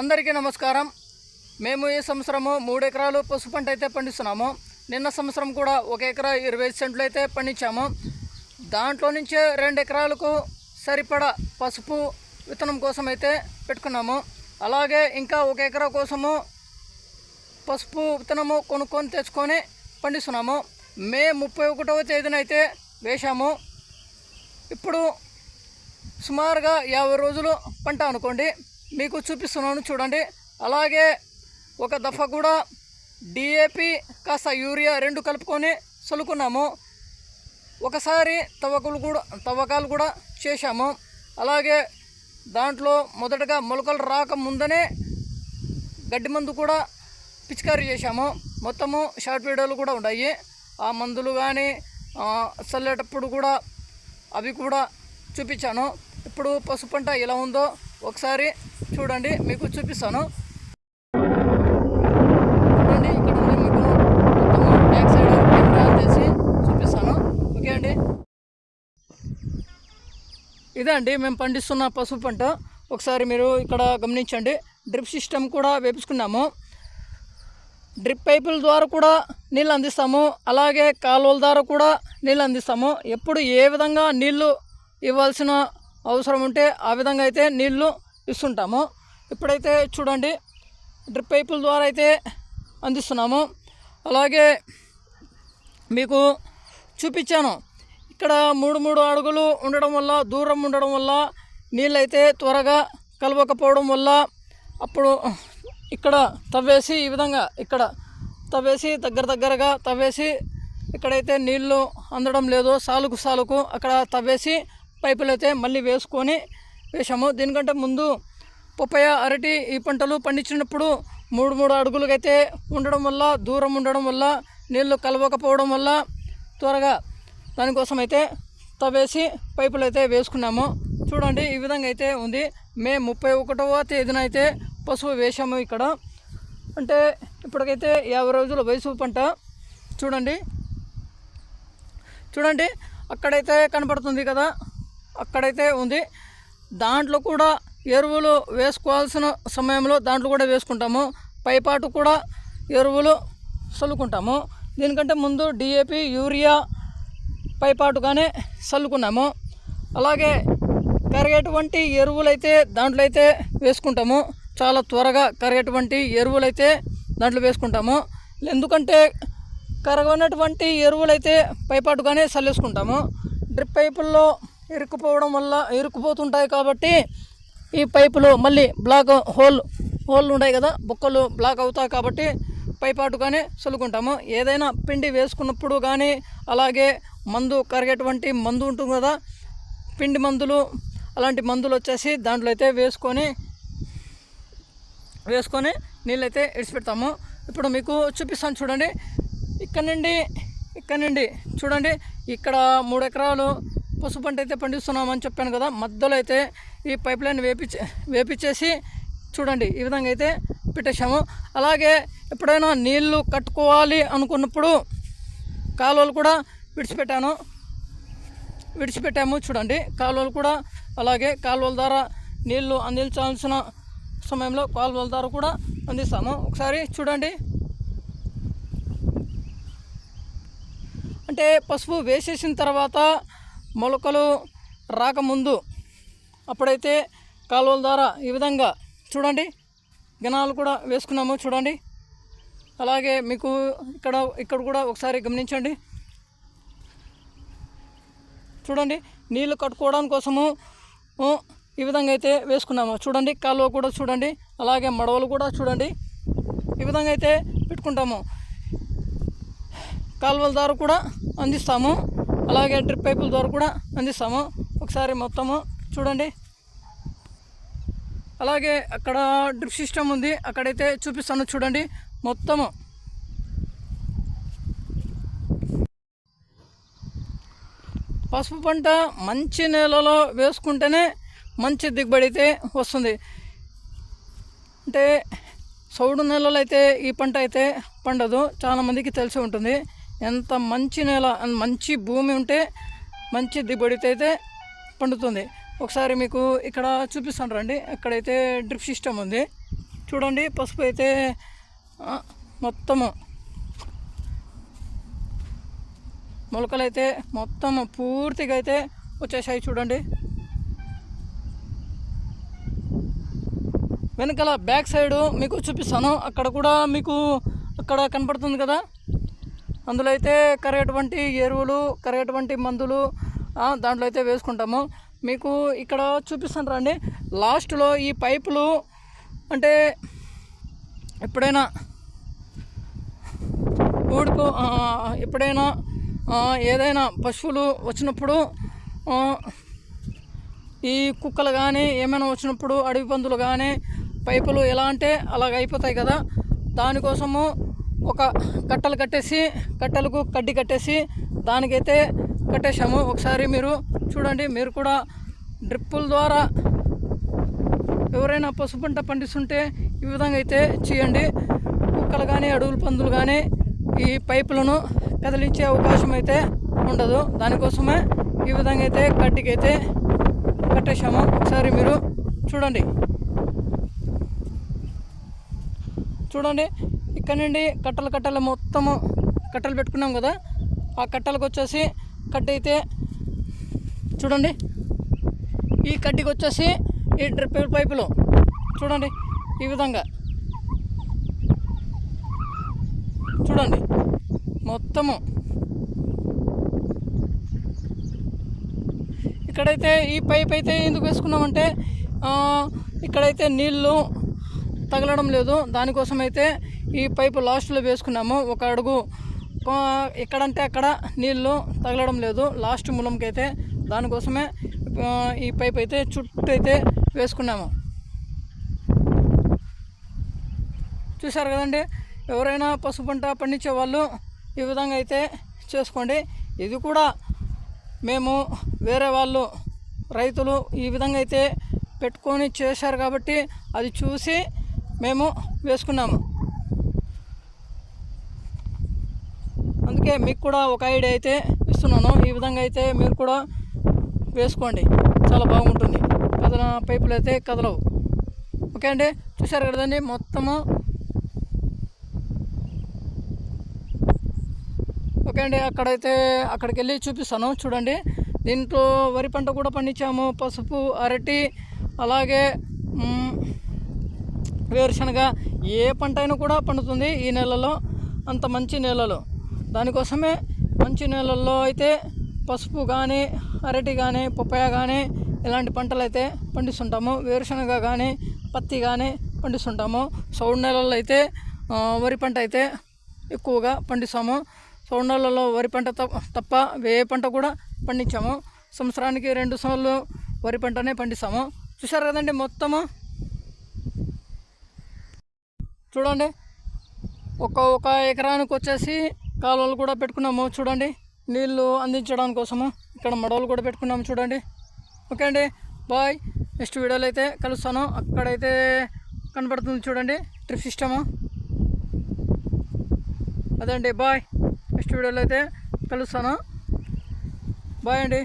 అందరికీ నమస్కారం. మేము ఈ సంవత్సరము మూడు ఎకరాలు పసుపు పంట అయితే పండిస్తున్నాము. నిన్న సంవత్సరం కూడా ఒక ఎకరా ఇరవై సెంట్లు అయితే పండించాము. దాంట్లో నుంచే రెండు ఎకరాలకు సరిపడా పసుపు విత్తనం కోసం అయితే పెట్టుకున్నాము. అలాగే ఇంకా ఒక ఎకరా కోసము పసుపు విత్తనము కొనుక్కొని తెచ్చుకొని పండిస్తున్నాము. మే ముప్పై ఒకటవ తేదీన అయితే వేశాము. ఇప్పుడు సుమారుగా యాభై రోజులు పంట అనుకోండి. మీకు చూపిస్తున్నాను చూడండి. అలాగే ఒక దఫా కూడా డిఏపి కాస్త యూరియా రెండు కలుపుకొని చల్లుకున్నాము. ఒకసారి తవ్వకులు కూడా తవ్వకాలు కూడా చేశాము. అలాగే దాంట్లో మొదటగా మొలకలు రాక ముందనే గడ్డి మందు కూడా పిచికారీ చేశాము. మొత్తము షార్ట్ వీడియోలు కూడా ఉన్నాయి ఆ మందులు కానీ చల్లేటప్పుడు కూడా అవి కూడా చూపించాను. ఇప్పుడు పసుపు పంట ఎలా ఉందో ఒకసారి చూడండి మీకు చూపిస్తాను. చూడండి ఇక్కడ ఉంది మీకు మొత్తం బ్యాక్ సైడ్ కెమెరా చేసి చూపిస్తాను. ఓకే అండి? ఇదే అండి మేము పండిస్తున్న పసుపు పంట. ఒకసారి మీరు ఇక్కడ గమనించండి. డ్రిప్ సిస్టమ్ కూడా వేపించుకున్నాము. డ్రిప్ పైపుల ద్వారా కూడా నీళ్ళు అందిస్తాము. అలాగే కాలువల ద్వారా కూడా నీళ్ళు అందిస్తాము. ఎప్పుడు ఏ విధంగా నీళ్ళు ఇవ్వాల్సిన అవసరం ఉంటే ఆ విధంగా అయితే నీళ్ళు ఇస్తుంటాము. ఇప్పుడైతే చూడండి డ్రిప్ పైపుల ద్వారా అయితే అందిస్తున్నాము. అలాగే మీకు చూపించాను ఇక్కడ మూడు మూడు అడుగులు ఉండడం వల్ల దూరం ఉండడం వల్ల నీళ్ళైతే త్వరగా కలవకపోవడం వల్ల అప్పుడు ఇక్కడ తవ్వేసి ఈ విధంగా ఇక్కడ తవ్వేసి దగ్గర దగ్గరగా తవ్వేసి ఇక్కడైతే నీళ్ళు అందడం లేదు. సాలుకు సాలుకు అక్కడ తవ్వేసి పైపులు అయితే మళ్ళీ వేసుకొని వేసాము దీనికంటే ముందు పప్పయ్య అరటి ఈ పంటలు పండించినప్పుడు మూడు మూడు అడుగులకైతే ఉండడం వల్ల దూరం ఉండడం వల్ల నీళ్ళు కలవకపోవడం వల్ల త్వరగా దానికోసం అయితే తవ్వేసి పైపులు అయితే వేసుకున్నాము. చూడండి ఈ విధంగా అయితే ఉంది. మే ముప్పై ఒకటవ తేదీన అయితే పసుపు వేసాము ఇక్కడ. అంటే ఇప్పటికైతే యాభై రోజుల వయసు పంట. చూడండి. చూడండి అక్కడైతే కనపడుతుంది కదా. అక్కడైతే ఉంది. దాంట్లో కూడా ఎరువులు వేసుకోవాల్సిన సమయంలో దాంట్లో కూడా వేసుకుంటాము. పైపాటు కూడా ఎరువులు చల్లుకుంటాము. దీనికంటే ముందు డిఏపి యూరియా పైపాటుగానే చల్లుకున్నాము. అలాగే కరిగేటువంటి ఎరువులైతే దాంట్లో అయితే వేసుకుంటాము. చాలా త్వరగా కరిగేటువంటి ఎరువులైతే దాంట్లో వేసుకుంటాము. ఎందుకంటే కరగనటువంటి ఎరువులైతే పైపాటుగానే చల్లేసుకుంటాము. డ్రిప్ పైపుల్లో ఇరుక్కుపోవడం వల్ల ఇరుక్కుపోతుంటాయి కాబట్టి ఈ పైపులు మళ్ళీ బ్లాక్ హోల్ హోల్ ఉన్నాయి కదా బొక్కలు బ్లాక్ అవుతాయి కాబట్టి పైపాటుగానే చల్లుకుంటాము ఏదైనా పిండి వేసుకున్నప్పుడు కానీ అలాగే మందు కరిగేటువంటి మందు ఉంటుంది కదా పిండి మందులు అలాంటి మందులు వచ్చేసి దాంట్లో అయితే వేసుకొని వేసుకొని నీళ్ళైతే ఇడిచిపెడతాము. ఇప్పుడు మీకు చూపిస్తాను చూడండి. ఇక్కడ నుండి ఇక్కడ నుండి చూడండి. ఇక్కడ మూడు ఎకరాలు పసుపు పంట అయితే పండిస్తున్నామని చెప్పాను కదా మధ్యలో అయితే ఈ పైప్ లైన్ వేపించే వేపించేసి చూడండి ఈ విధంగా అయితే పెట్టేశాము. అలాగే ఎప్పుడైనా నీళ్ళు కట్టుకోవాలి అనుకున్నప్పుడు కాలువలు కూడా విడిచిపెట్టాను. విడిచిపెట్టాము చూడండి కాలువలు కూడా అలాగే కాలువల ద్వారా నీళ్ళు అందించాల్సిన సమయంలో కాలువల ద్వారా కూడా అందిస్తాము. ఒకసారి చూడండి. అంటే పసుపు వేసేసిన తర్వాత మొలకలు రాకముందు అప్పుడైతే కాలువల ద్వారా ఈ విధంగా చూడండి గణాలు కూడా వేసుకున్నాము చూడండి. అలాగే మీకు ఇక్కడ ఇక్కడ కూడా ఒకసారి గమనించండి. చూడండి నీళ్ళు కట్టుకోవడం కోసము ఈ విధంగా అయితే వేసుకున్నాము. చూడండి కాలువ కూడా చూడండి అలాగే మడవలు కూడా చూడండి. ఈ విధంగా అయితే పెట్టుకుంటాము. కాలువల ద్వారా కూడా అందిస్తాము. అలాగే డ్రిప్ పైపుల ద్వారా కూడా అందిస్తాము. ఒకసారి మొత్తము చూడండి. అలాగే అక్కడ డ్రిప్ సిస్టమ్ ఉంది. అక్కడైతే చూపిస్తాను చూడండి. మొత్తము. పసుపు పంట మంచి నేలలో వేసుకుంటేనే మంచి దిగుబడి అయితే వస్తుంది. అంటే సౌడు నేలలో అయితే ఈ పంట అయితే పండదు. చాలామందికి తెలిసి ఉంటుంది. ఎంత మంచి నేల అండ్ మంచి భూమి ఉంటే మంచి దిగుబడి అయితే పండుతుంది. ఒకసారి మీకు ఇక్కడ చూపిస్తాను రండి. ఇక్కడైతే డ్రిప్ సిస్టమ్ ఉంది. చూడండి పసుపు అయితే మొత్తము. మొలకలు అయితే మొత్తం పూర్తిగా అయితే వచ్చేసాయి చూడండి. వెనకాల బ్యాక్ సైడ్ మీకు చూపిస్తాను. అక్కడ కూడా మీకు అక్కడ కనపడుతుంది కదా? అందులో అయితే కరిగేటువంటి ఎరువులు కరిగేటువంటి మందులు దాంట్లో అయితే వేసుకుంటాము. మీకు ఇక్కడ చూపిస్తాను రండి. లాస్ట్లో ఈ పైపులు అంటే ఎప్పుడైనా ఊడుకు ఎప్పుడైనా ఏదైనా పశువులు వచ్చినప్పుడు ఈ కుక్కలు కానీ ఏమైనా వచ్చినప్పుడు అడవి పందులు కానీ పైపులు ఎలా అంటే అలాగ అయిపోతాయి కదా. దానికోసము ఒక కట్టలు కట్టేసి కట్టెలకు కడ్డీ కట్టేసి దానికైతే కట్టేశాము. ఒకసారి మీరు చూడండి మీరు కూడా డ్రిప్పుల ద్వారా ఎవరైనా పసుపు పంట పండిస్తుంటే ఈ విధంగా అయితే చేయండి. కుక్కలు కానీ అడవుల పందులు కానీ ఈ పైపులను కదిలించే అవకాశం అయితే ఉండదు. దానికోసమే ఈ విధంగా అయితే కడ్డికైతే కట్టేశాము. ఒకసారి మీరు చూడండి. చూడండి ఇక్కడ నుండి కట్టలు కట్టలు మొత్తము కట్టలు పెట్టుకున్నాం కదా ఆ కట్టలకు వచ్చేసి కడ్డి అయితే చూడండి. ఈ కడ్డీకి వచ్చేసి ఈ డ్రిప్ పైపులు చూడండి ఈ విధంగా. చూడండి మొత్తము. ఇక్కడైతే ఈ పైప్ అయితే ఎందుకు వేసుకున్నామంటే ఇక్కడైతే నీళ్ళు తగలడం లేదు. దానికోసం అయితే ఈ పైపు లాస్ట్లో వేసుకున్నాము. ఒక అడుగు ఎక్కడంటే అక్కడ నీళ్ళు తగలడం లేదు. లాస్ట్ మూలంకి అయితే దానికోసమే ఈ పైప్ అయితే చుట్టూ అయితే వేసుకున్నాము. చూసారు కదండి? ఎవరైనా పసుపు పంట పండించే వాళ్ళు ఈ విధంగా అయితే చేసుకోండి. ఇది కూడా మేము వేరే వాళ్ళు రైతులు ఈ విధంగా అయితే పెట్టుకొని చేశారు కాబట్టి అది చూసి మేము వేసుకున్నాము. అందుకే మీకు కూడా ఒక ఐడియా అయితే ఇస్తున్నాను. ఈ విధంగా అయితే మీరు కూడా వేసుకోండి. చాలా బాగుంటుంది. కదల పైపులు అయితే కదలవు. ఓకే అండి? చూశారు కదండి మొత్తము. ఓకే అండి? అక్కడైతే అక్కడికి వెళ్ళి చూపిస్తాను. చూడండి. దీంట్లో వరి పంట కూడా పండించాము. పసుపు అరటి అలాగే వేరుశనగ. ఏ పంట అయినా కూడా పండుతుంది ఈ నెలలో. అంత మంచి నెలలో. దానికోసమే మంచి నేలల్లో అయితే పసుపు కానీ అరటి కానీ పప్పాయ కానీ ఇలాంటి పంటలు అయితే పండిస్తుంటాము. వేరుశనగ కానీ పత్తి కానీ పండిస్తుంటాము. సౌడు నెలల్లో అయితే వరి పంట అయితే ఎక్కువగా పండిస్తాము. సౌడు నెలల్లో వరి పంట తప్ప వే పంట కూడా పండించాము. సంవత్సరానికి రెండు సార్లు వరి పంటనే పండిస్తాము. చూసారు కదండి మొత్తము? చూడండి. ఒక ఒక ఎకరానికి వచ్చేసి కాలువలు కూడా పెట్టుకున్నాము చూడండి. నీళ్ళు అందించడానికి కోసము ఇక్కడ మడవలు కూడా పెట్టుకున్నాము చూడండి. ఓకే అండి బాయ్. నెక్స్ట్ వీడియోలో అయితే కలుస్తాను. అక్కడైతే కనబడుతుంది చూడండి ట్రిప్ సిస్టము. అదే అండి బాయ్. నెక్స్ట్ వీడియోలో అయితే కలుస్తాను. బాయ్ అండి.